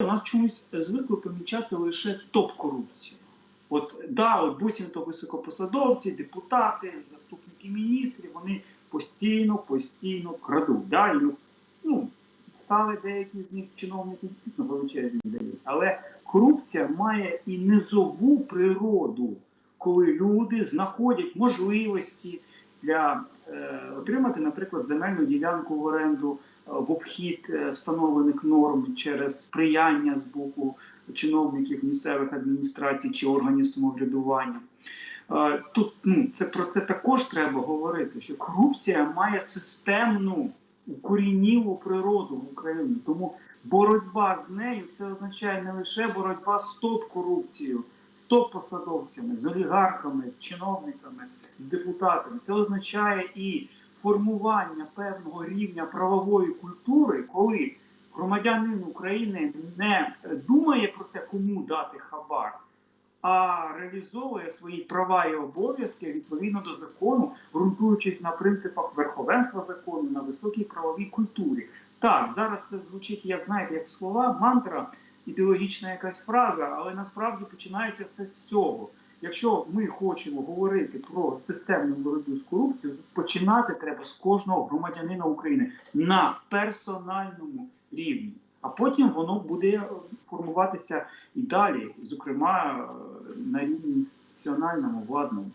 у нас чомусь звикли помічати лише топ-корупцію. От да, от буцімто високопосадовці, депутати, заступники міністрів, вони постійно, постійно крадуть. Да? Ну, ну, підстави деякі з них чиновників дійсно величезні дають. Але корупція має і низову природу, коли люди знаходять можливості для отримати, наприклад, земельну ділянку в оренду е, в обхід е, встановлених норм через сприяння з боку чиновників місцевих адміністрацій чи органів самоврядування. Е, Тут ну, це про це також треба говорити, що корупція має системну укорінілу природу в Україні. Тому боротьба з нею це означає не лише боротьба з топ-корупцією, з топ-посадовцями, з олігархами, з чиновниками, з депутатами. Це означає і формування певного рівня правової культури, коли громадянин України не думає про те, кому дати хабар, а реалізовує свої права і обов'язки відповідно до закону, ґрунтуючись на принципах верховенства закону, на високій правовій культурі. Так, зараз це звучить, як знаєте, як слова, мантра, ідеологічна якась фраза, але насправді починається все з цього. Якщо ми хочемо говорити про системну боротьбу з корупцією, починати треба з кожного громадянина України на персональному рівні. А потім воно буде формуватися і далі, зокрема е, на рівні інституціональному, владному.